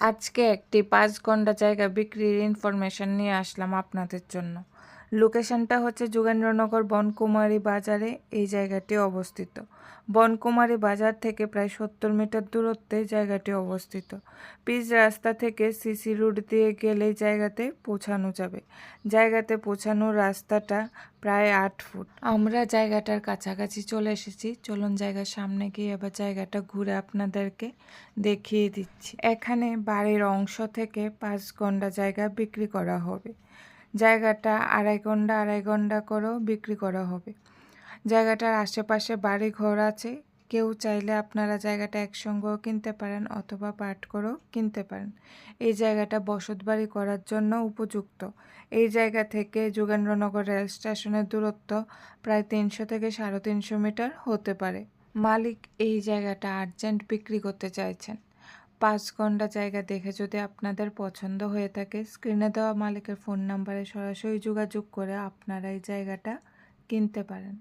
আজকে একটি পাঁচ ঘণ্টা জায়গা বিক্রির ইনফরমেশন নিয়ে আসলাম আপনাদের জন্য। লোকেশনটা হচ্ছে যোগেন্দ্রনগর বনকুমারী বাজারে, এই জায়গাটি অবস্থিত। বনকুমারী বাজার থেকে প্রায় সত্তর মিটার দূরত্বে জায়গাটি অবস্থিত। পিচ রাস্তা থেকে সিসি রোড দিয়ে গেলে জায়গাতে পৌঁছানো যাবে। জায়গাতে পৌঁছানোর রাস্তাটা প্রায় আট ফুট। আমরা জায়গাটার কাছাকাছি চলে এসেছি। চলুন জায়গার সামনে গিয়ে এবার জায়গাটা ঘুরে আপনাদেরকে দেখিয়ে দিচ্ছি। এখানে বাড়ির অংশ থেকে পাঁচ ঘণ্টা জায়গা বিক্রি করা হবে। জায়গাটা আড়াই ঘণ্টা আড়াই ঘণ্টা করেও বিক্রি করা হবে। জায়গাটার আশেপাশে বাড়ি ঘর আছে। কেউ চাইলে আপনারা জায়গাটা একসঙ্গেও কিনতে পারেন অথবা পাট করেও কিনতে পারেন। এই জায়গাটা বসত বাড়ি করার জন্য উপযুক্ত। এই জায়গা থেকে যোগেন্দ্রনগর রেল স্টেশনের দূরত্ব প্রায় তিনশো থেকে সাড়ে তিনশো মিটার হতে পারে। মালিক এই জায়গাটা আর্জেন্ট বিক্রি করতে চাইছেন। পাঁচ ঘণ্টা জায়গা দেখে যদি আপনাদের পছন্দ হয়ে থাকে স্ক্রিনে দেওয়া মালিকের ফোন নাম্বারে সরাসরি যোগাযোগ করে আপনারা এই জায়গাটা কিনতে পারেন।